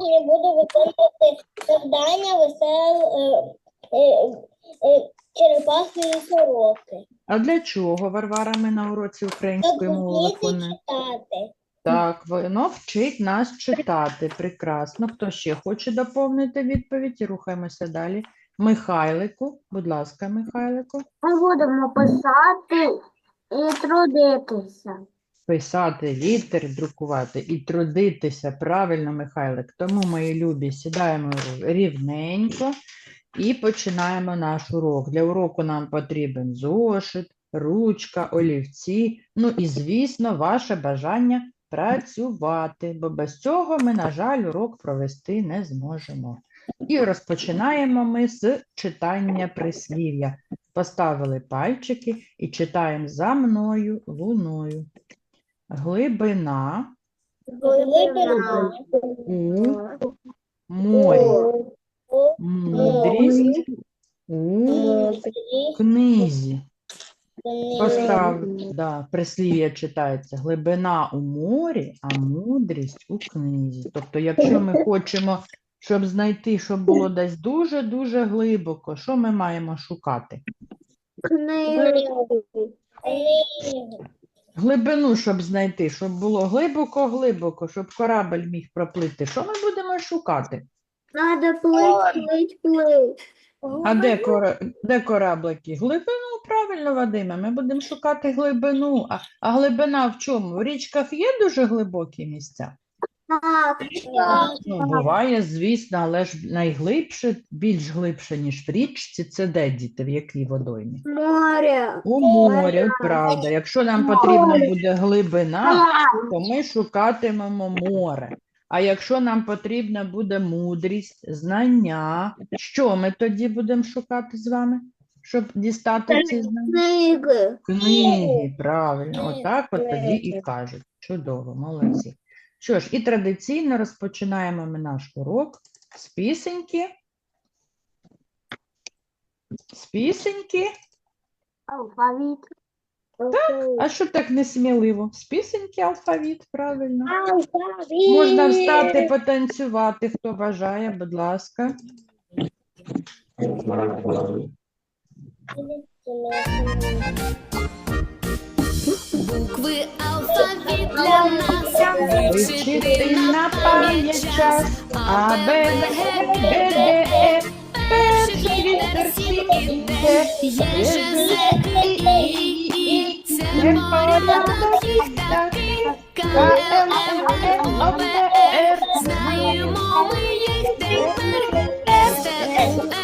сьогодні буду виконувати завдання весел е, е, е, черепахи і сороки. А для чого, Варвара, ми на уроці української мови виконуємо? читати. Так, воно вчить нас читати. Прекрасно. Хто ще хоче доповнити відповідь? І рухаємося далі. Михайлику, будь ласка, Михайлику. Ми будемо писати і трудитися. Писати літери, друкувати і трудитися. Правильно, Михайлик. Тому, мої любі, сідаємо рівненько і починаємо наш урок. Для уроку нам потрібен зошит, ручка, олівці. Ну і, звісно, ваше бажання працювати, бо без цього ми, на жаль, урок провести не зможемо. І розпочинаємо ми з читання прислів'я. Поставили пальчики і читаємо за мною луною. Глибина. Глибина у морі, мудрість. У книзі. Постав, да, прислів'я читається. Глибина у морі, а мудрість у книзі. Тобто, якщо ми хочемо, щоб знайти, щоб було десь дуже-дуже глибоко, що ми маємо шукати? Глибину, щоб знайти, щоб було глибоко-глибоко, щоб корабль міг проплити. Що ми будемо шукати? Надо плыть, плыть, плыть. А де, кора... де кораблики? Глибину, правильно, Вадиме, ми будемо шукати глибину. А, а глибина в чому? В річках є дуже глибокі місця? Так, Ну, буває, звісно, але ж найглибше, більш глибше, ніж в річці, це де діти, в якій водоймі? море. У морі, правда. Якщо нам потрібна буде глибина, то ми шукатимемо море. А якщо нам потрібна буде мудрість, знання, що ми тоді будемо шукати з вами, щоб дістати ці знання? Книги. Книги, правильно, отак от тоді і кажуть. Чудово, молодці. Що ж, і традиційно розпочинаємо ми наш урок з пісеньки. З пісеньки. Алфавит. А що так несміливо? З пісеньки алфавіт, правильно. Можна встати, потанцювати, хто бажає, будь ласка. Букви алфавіт для нас Вчити на пам'ять час. А, Б, Г, Д, Д, Е. Перший вітерці іде. Є же З, І, І, це порядок їх такий. К, Л, М, Н, О, П, Р. Знаємо ми їх тепер. С, Т, У,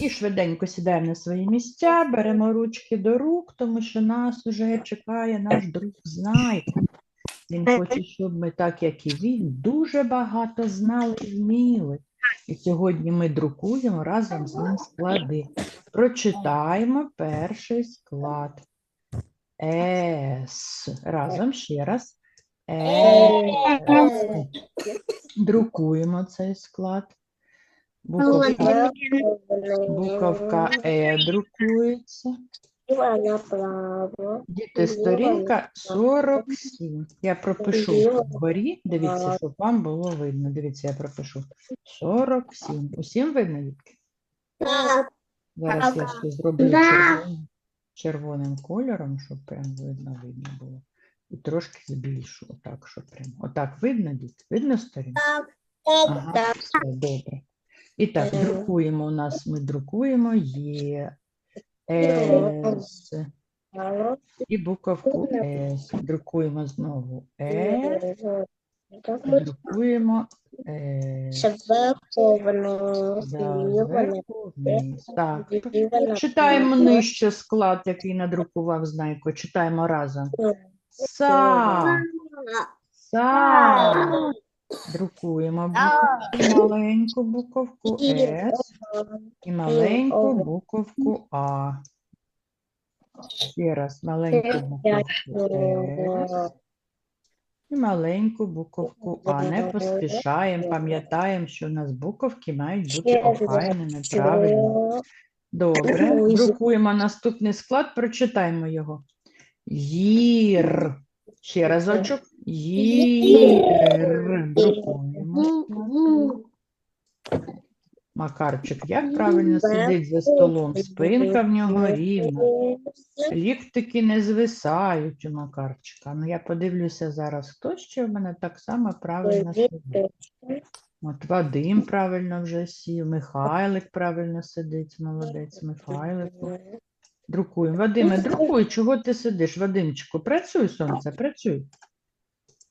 І швиденько сідаємо на свої місця, беремо ручки до рук, тому що нас уже чекає наш друг Знайка. Він хоче, щоб ми, так як і він, дуже багато знали і вміли. І сьогодні ми друкуємо разом з ним склади. Прочитаємо перший склад. С. Разом ще раз. С. Друкуємо цей склад. Буковка Буковка Е друкується. Направо. Діти, сторінка 47. Я пропишу вгорі. Дивіться, щоб вам було видно. Дивіться, я пропишу 47. Усім видно, дітки? Так. Зараз я ще зроблю червоним, червоним кольором, щоб прям видно видно було. І трошки збільшу, отак, щоб прям. Отак видно, діти? Видно сторінку? Так, Ага, все, добре. І так, друкуємо у нас, ми друкуємо Є, С, і буковку С. Друкуємо знову С, друкуємо С. Так, читаємо нижче склад, який надрукував Знайко. Читаємо разом. Са, са. Друкуємо буковку, маленьку буковку С і маленьку буковку А. Ще раз маленьку буковку С І маленьку буковку А. Не поспішаємо, пам'ятаємо, що у нас буковки мають бути охайними, правильно. Добре, друкуємо наступний склад, прочитаємо його. Їр. Ще разочок. Їр. Макарчик, як правильно сидить за столом? Спинка в нього рівна. Ліктики не звисають у Макарчика. Ну, я подивлюся зараз, хто ще в мене так само правильно сидить. От Вадим правильно вже сів, Михайлик правильно сидить, молодець, Михайлику. Друкуємо. Вадиме, друкуй, чого ти сидиш, Вадимчику? Працюй, сонце, працюй.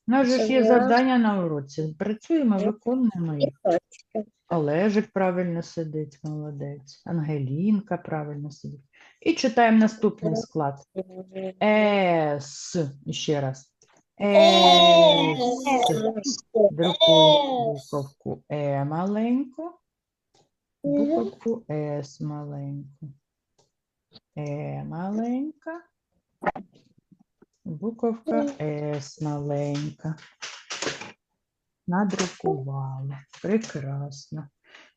У нас же ж є завдання на уроці. Працюємо, виконуємо їх. Олежик правильно сидить, молодець. Ангелінка правильно сидить. І читаємо наступний склад. Ес. Ще раз. Ес. Друкуємо буковку Е маленьку. Буковку С маленьку. Е маленька. Буковка С маленька. Надрукували. Прекрасно.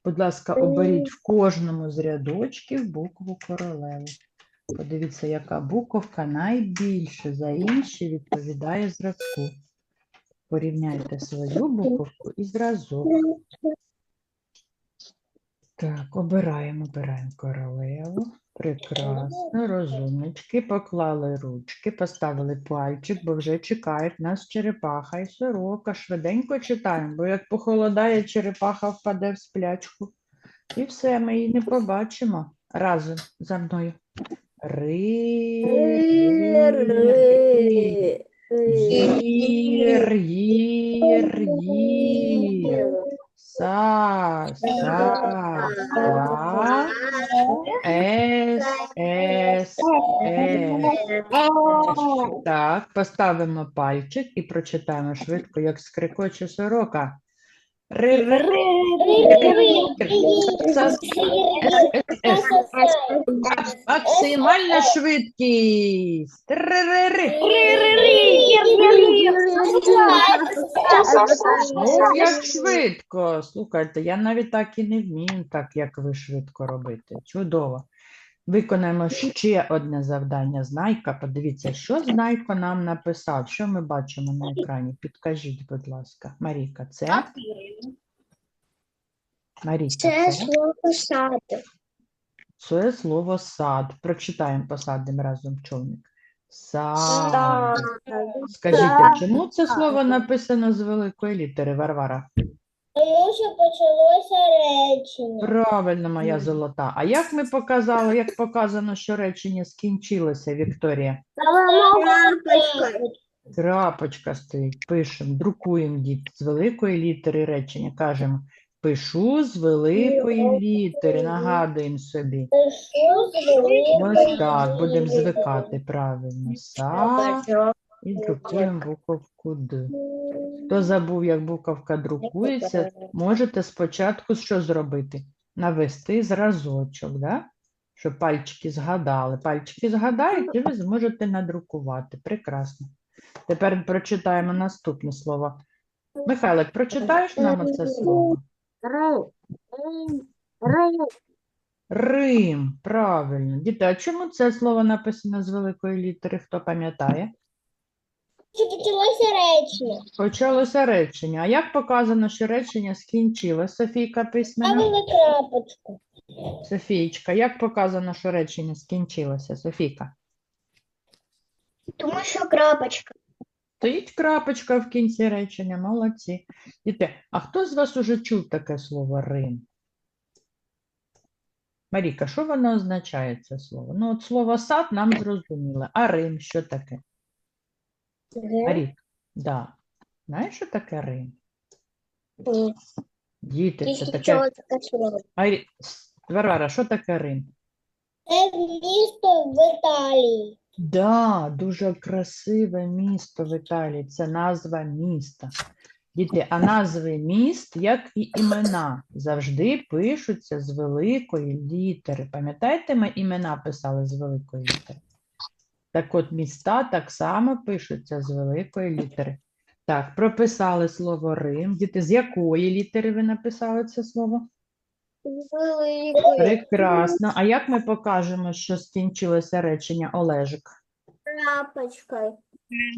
Будь ласка, оберіть в кожному з рядочків букву королеву. Подивіться, яка буковка найбільше за інші відповідає зразку. Порівняйте свою буковку і зразок. Так, обираємо, обираємо королеву. Прекрасно, розумнички, поклали ручки, поставили пальчик, бо вже чекають нас черепаха і сорока. Швиденько читаємо, бо як похолодає, черепаха впаде в сплячку. І все, ми її не побачимо. Разом за мною. Ри, ри, ри. Їр, їр, їр. Са, са, са. Ес, ес, ес. Так, поставимо пальчик і прочитаємо швидко, як скрикоче сорока. Максимальна швидкість. Ну, як швидко. Слухайте, я навіть так і не вмію, так як ви швидко робите. Чудово. Виконаємо ще одне завдання. Знайка. Подивіться, що Знайко нам написав. Що ми бачимо на екрані? Підкажіть, будь ласка. Маріка, це? Маріка, Це це? слово саду. Це слово сад. Прочитаємо, посадимо разом човник. Сад. Скажіть, чому це слово написано з великої літери, Варвара? Тому що почалося речення. Правильно, моя золота. А як ми показали, як показано, що речення скінчилося, Вікторія? Крапочка стоїть, пишемо, друкуємо дід з великої літери речення. Кажемо, пишу з великої літери, нагадуємо собі. Пишу з великої Ось так, будемо звикати правильно. Са і друкуємо буковку Д. Хто забув, як буковка друкується, можете спочатку що зробити? Навести зразочок, да? щоб пальчики згадали. Пальчики згадають, і ви зможете надрукувати. Прекрасно. Тепер прочитаємо наступне слово. Михайлик, прочитаєш нам оце слово? Ри. Ри. Рим, правильно. Діти, а чому це слово написано з великої літери? Хто пам'ятає? Що почалося речення. Почалося речення. А як показано, що речення скінчилось, Софійка письмена? Ставили крапочку. Софієчка, як показано, що речення скінчилося, Софійка? Тому що крапочка. Стоїть крапочка в кінці речення, молодці. Діти, а хто з вас уже чув таке слово Рим? Маріка, що воно означає це слово? Ну, от слово сад нам зрозуміло. А Рим що таке? Марік, да. Знаєш, що таке Рим? Ні. Діти, це таке. с- Варвара, що таке Рим? Це місто в Італії. Да, дуже красиве місто в Італії. Це назва міста. Діти, а назви міст, як і імена, завжди пишуться з великої літери. Пам'ятаєте, ми імена писали з великої літери? Так от міста так само пишуться з великої літери. Так, прописали слово Рим. Діти, з якої літери ви написали це слово? Великий. Прекрасно. А як ми покажемо, що скінчилося речення Олежик? Крапочкою.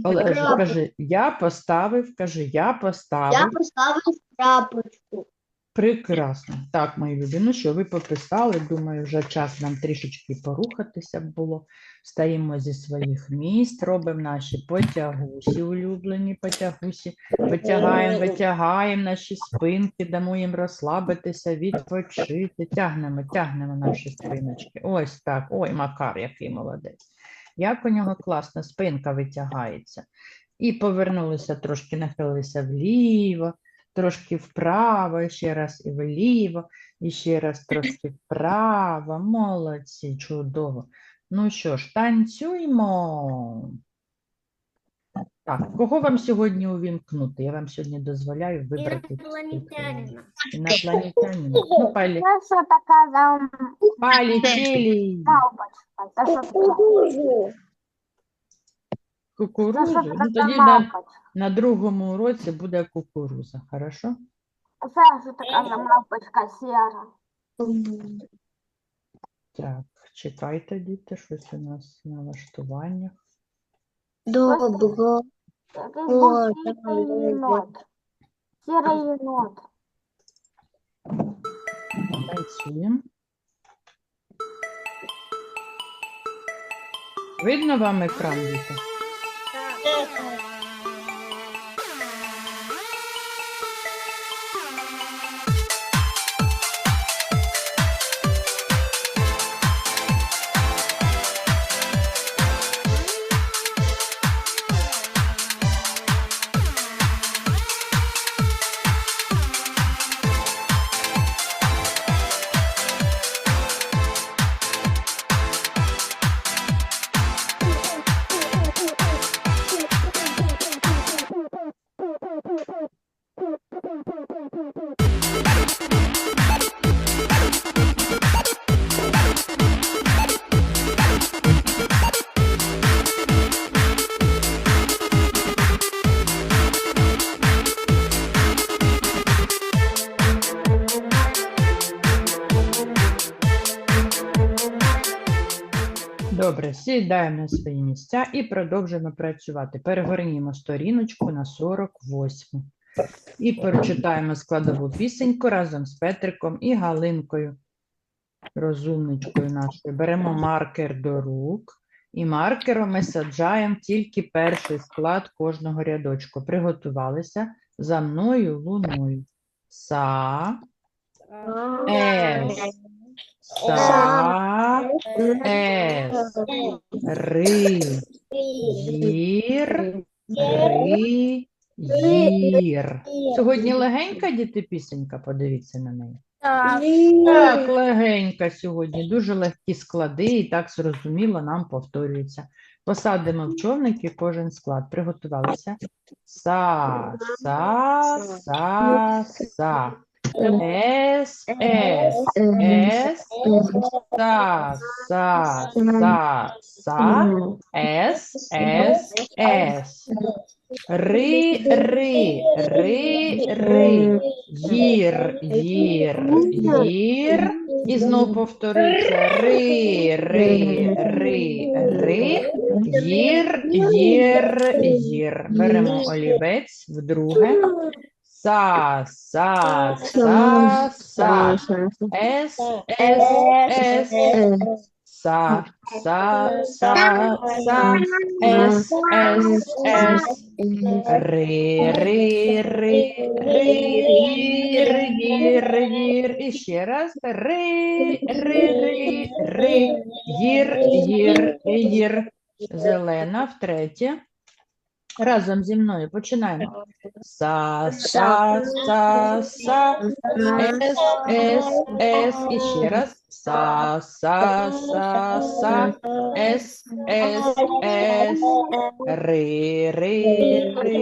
Олежик, кажи, я поставив, кажи, я поставив. Я поставив крапочку. Прекрасно. Так, мої любі, ну що, ви пописали, думаю, вже час нам трішечки порухатися було. Встаємо зі своїх місць, робимо наші потягусі, улюблені потягусі, витягаємо, витягаємо наші спинки, дамо їм розслабитися, відпочити. Тягнемо, тягнемо наші спиночки. Ось так. Ой, Макар, який молодець. Як у нього класно спинка витягається. І повернулися трошки, нахилилися вліво, трошки вправо, і ще раз і вліво, і ще раз трошки вправо. Молодці, чудово. Ну що ж, танцюймо. Так, кого вам сьогодні увімкнути? Я вам сьогодні дозволяю вибрати. Інопланетянина. Інопланетянина. Ну, палі, Це що така за мавпочка? Це що таке? Кукурузу. Це Ну, тоді на, на другому уроці буде кукуруза, хорошо? Це що така мавпочка сіра? Так, чекайте, діти, щось у нас в налаштуваннях. Добре. Якийсь був сірий давай, єнот. Сірий єнот. Танцюємо. Видно вам екран, діти? Сідаємо на свої місця і продовжуємо працювати. Перегорнімо сторіночку на 48. І прочитаємо складову пісеньку разом з Петриком і Галинкою, розумничкою нашою. Беремо маркер до рук. І маркером ми саджаємо тільки перший склад кожного рядочку. Приготувалися за мною луною. Са, ес, ри, їр. Сьогодні легенька діти пісенька, подивіться на неї. Так, легенька сьогодні, дуже легкі склади, і так зрозуміло нам повторюється. Посадимо в човники кожен склад. Приготувалися. Са, са, са, са. Ес, ес, ес, са, са, са, са, ес, ес, ес. Ри, ри, ри, ри, їр, їр, їр. І знов повториться ри, ри, ри, ри, їр, їр, їр. Беремо олівець вдруге. Са, са, са, са. Ес, ес, ес. Са, са, са, са. Ес, ес, ес. Ри, ри, ри, ри, їр, їр, їр. І ще раз. Ри, ри, ри, ри, їр, їр, їр. Зелена втретє. Разом зі мною починаємо. Са, са, са, са, ес, ес, ес. І ще раз. Са, са, са, са, ес, ес, ес. Ри, ри, ри,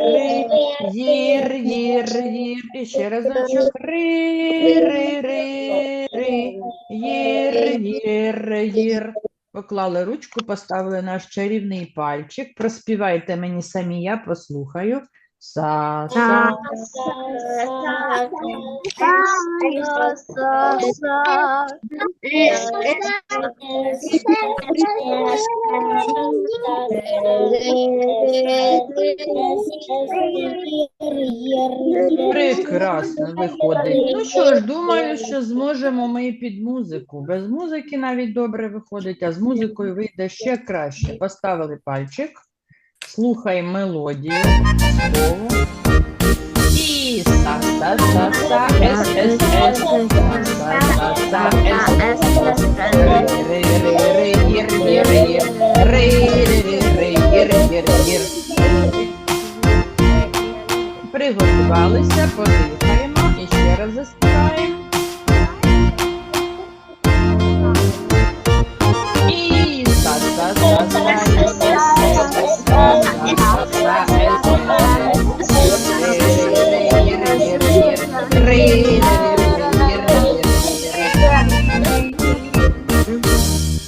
ри, їр, їр, їр. І ще разочок. Ри, ри, ри, ри, їр, їр, їр. Поклали ручку, поставили наш чарівний пальчик. Проспівайте мені самі, я послухаю. Са, са, прекрасно виходить. Ну що ж, думаю, що зможемо ми і під музику. Без музики навіть добре виходить, а з музикою вийде ще краще. Поставили пальчик, слухаємо мелодію. Ри, ри, ри, гір, гір, гір. Ри, ри, ри, гір. Приготувалися, подихаємо і ще раз заспіваємо. І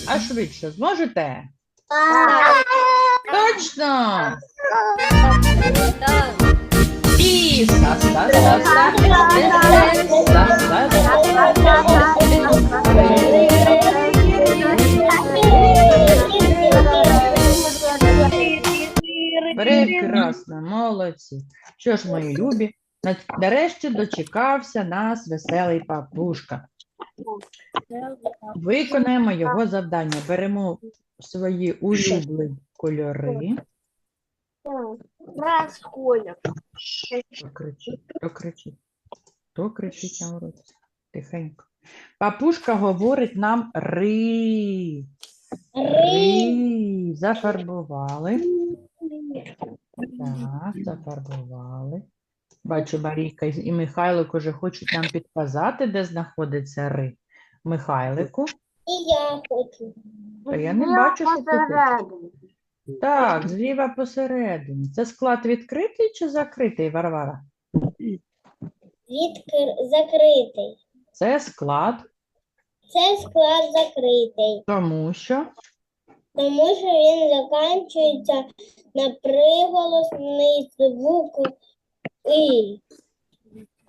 А швидше зможете? Точно! І са, са, са, са, са, са, Прекрасно, молодці. Що ж, мої любі, нарешті дочекався нас веселий папушка. Виконаємо його завдання. Беремо свої улюблені кольори. Происходит. Хто кричить? Хто кричить? Хто кричить? Тихенько. Папушка говорить нам ри. Ри. Зафарбували. Так, зафарбували. Бачу, Марійка і Михайлик уже хочуть нам підказати, де знаходиться ри. Михайлику. І я хочу. Та я не бачу, що ти хочеш. Так, зліва посередині. Це склад відкритий чи закритий, Варвара? Відкр... Закритий. Це склад, Це склад закритий, тому що тому що він закінчується на приголосний звук І.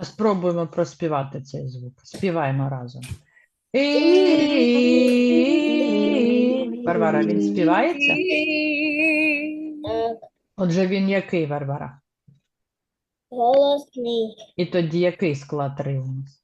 Спробуємо проспівати цей звук. Співаємо разом. І... Варвара, він співається? Так, Отже, він який, Варвара? голосний. І тоді який склад ри у нас?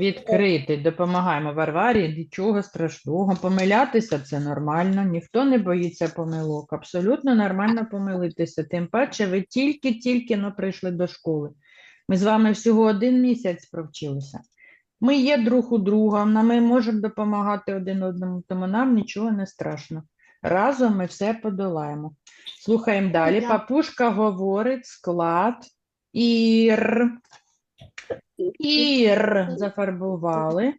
Відкритий. Допомагаємо Варварі. Нічого страшного. Помилятися це нормально. Ніхто не боїться помилок. Абсолютно нормально помилитися. Тим паче, ви тільки-тільки но прийшли до школи. Ми з вами всього один місяць провчилися. Ми є друг у друга, ми можемо допомагати один одному, тому нам нічого не страшно. Разом ми все подолаємо. Слухаємо далі. Папушка говорить склад ір. Ір зафарбували.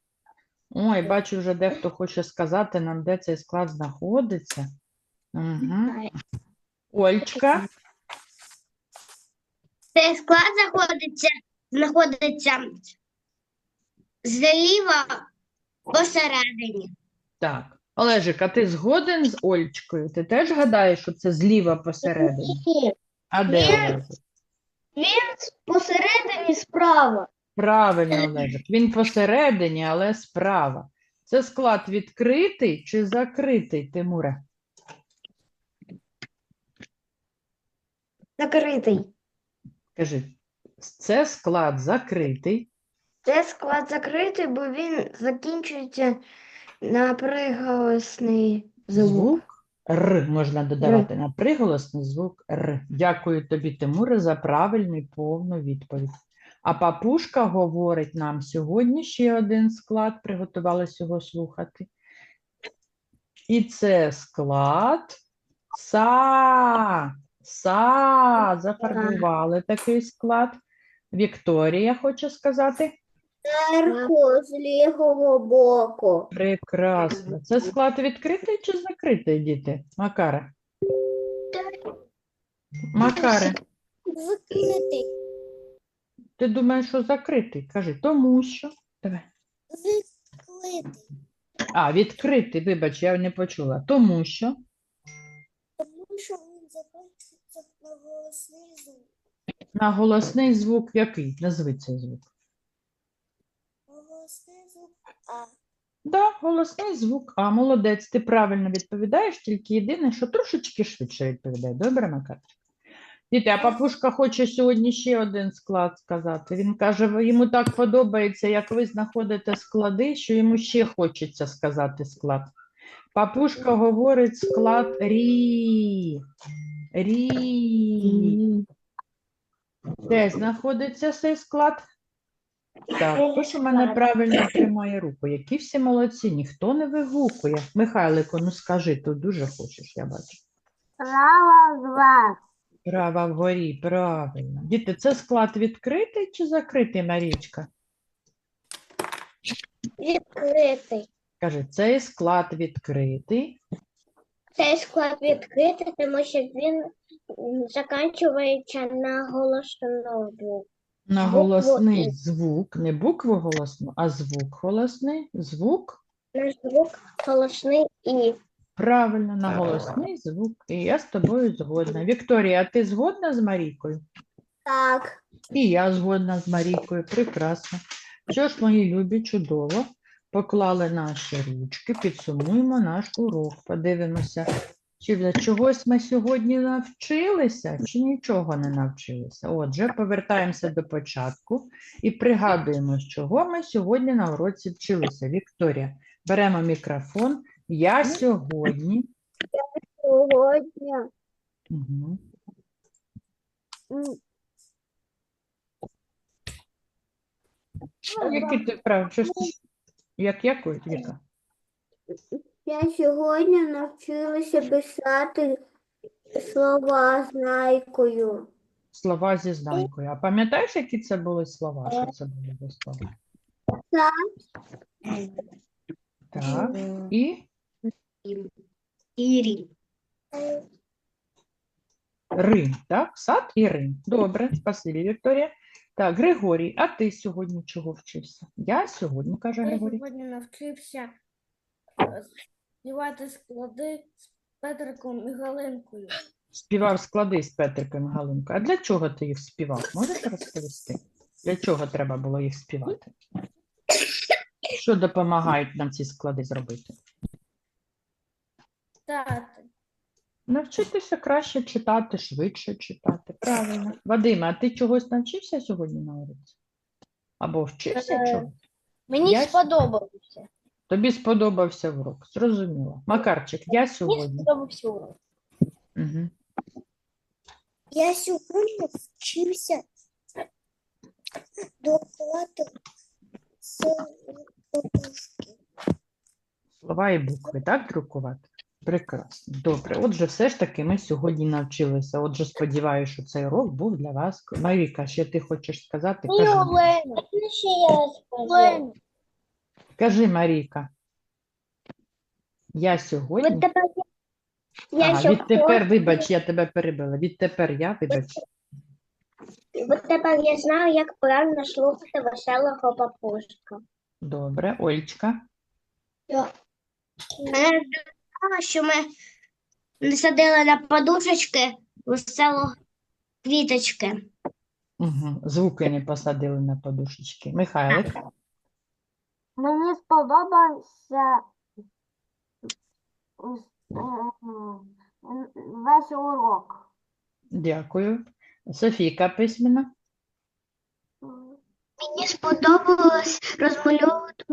Ой, бачу, вже дехто хоче сказати нам, де цей склад знаходиться. Угу. Ольчка, Цей склад знаходиться, знаходиться зліва посередині. так. Олежик, а ти згоден з Ольчкою? Ти теж гадаєш, що це зліва посередині? А де Ні. Олежик? Посередині справа. Правильно, Олежик. Він посередині, але справа. Це склад відкритий чи закритий, Тимуре? Закритий. Кажи, це склад закритий. Це склад закритий, бо він закінчується на приголосний звук. Звук Р можна додавати на приголосний звук Р. Дякую тобі, Тимуре, за правильну і повну відповідь. А папушка говорить нам сьогодні ще один склад, приготувалась його слухати. І це склад СА. СА. Зафарбували такий склад. Вікторія хоче сказати. Зверху, з лівого боку. Прекрасно. Це склад відкритий чи закритий, діти? Макаре? Макаре, Закритий. ти думаєш, що закритий? Кажи, тому що. Давай. Закритий. А, відкритий, вибач, я не почула. Тому що. Тому що він голосний звук. На голосний звук який? Назви цей звук. Голосний звук А. Да, голосний звук. А, молодець, ти правильно відповідаєш, тільки єдине, що трошечки швидше відповідає. Добре, Макарчик? Діти, а папушка хоче сьогодні ще один склад сказати. Він каже, йому так подобається, як ви знаходите склади, що йому ще хочеться сказати склад. Папушка говорить склад рі. Рі. Де знаходиться цей склад? Так, хто ж у мене правильно тримає руку? Які всі молодці, ніхто не вигукує. Михайлико, ну скажи, ти дуже хочеш, я бачу. Права два. Права вгорі, правильно. Діти, це склад відкритий чи закритий, Марічка? Відкритий. Каже, цей склад відкритий. Цей склад відкритий, тому що він закінчується на голосну букву. На голосний звук, не букву голосну, а звук голосний. Звук На звук голосний і. правильно, на голосний звук. І я з тобою згодна. Вікторія, а ти згодна з Марійкою? Так. І я згодна з Марійкою. Прекрасно. Що ж, мої любі, чудово. Поклали наші ручки, підсумуємо наш урок. Подивимося, чи для чогось ми сьогодні навчилися, чи нічого не навчилися. Отже, повертаємося до початку і пригадуємо, з чого ми сьогодні на уроці вчилися. Вікторія, беремо мікрофон. Я сьогодні. Сьогодні Угу. Які ти прав? Як якою, Віка? Я сьогодні навчилася писати слова знайкою. Слова зі знайкою. А пам'ятаєш, які це були слова? Що це були за слова? Так. І Ірі. Рим, так? Сад і Рим. Добре, спасибі, Вікторія. Так, Григорій, а ти сьогодні чого вчився? Я сьогодні, каже Я Григорій. сьогодні навчився е, співати склади з Петриком і Галинкою. Співав склади з Петриком і Галинкою. А для чого ти їх співав? Можеш розповісти? Для чого треба було їх співати? Що допомагають нам ці склади зробити? Тати. Навчитися краще читати, швидше читати. Правильно. Вадиме, а ти чогось навчився сьогодні на уроці? Або вчився Е, чогось? Мені Я- сподобалося. Тобі сподобався урок. Зрозуміло. Макарчик, я Мені сьогодні. сподобався урок. Угу. Я сьогодні вчився докладати з подушки. Слова і букви, так, друкувати? Прекрасно. Добре. Отже, все ж таки ми сьогодні навчилися. Отже, сподіваюся, що цей урок був для вас. Маріка, ще ти хочеш сказати? Ні, Кажи, Олена. Ще я скажу. Кажи Марійка. Я сьогодні. Відтепер я, Ага, сьогодні, відтепер, вибач, я тебе перебила. Відтепер я, вибач. відтепер я знаю, як правильно слухати веселого папушка. Добре, Олечка. Мене здивувало, що ми не садили на подушечки весело квіточки. Угу. Звуки не посадили на подушечки. Михайлик. Мені сподобався весь урок. Дякую. Софійка письмена. Мені сподобалось розмальовувати,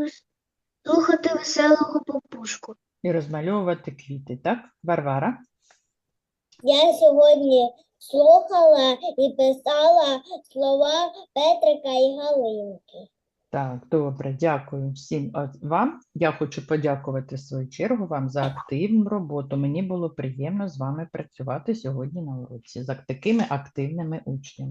слухати веселого папушку. І розмальовувати квіти, так? Варвара. Я сьогодні слухала і писала слова Петрика і Галинки. Так, добре, дякую всім вам. Я хочу подякувати свою чергу вам за активну роботу. Мені було приємно з вами працювати сьогодні на уроці, за такими активними учнями.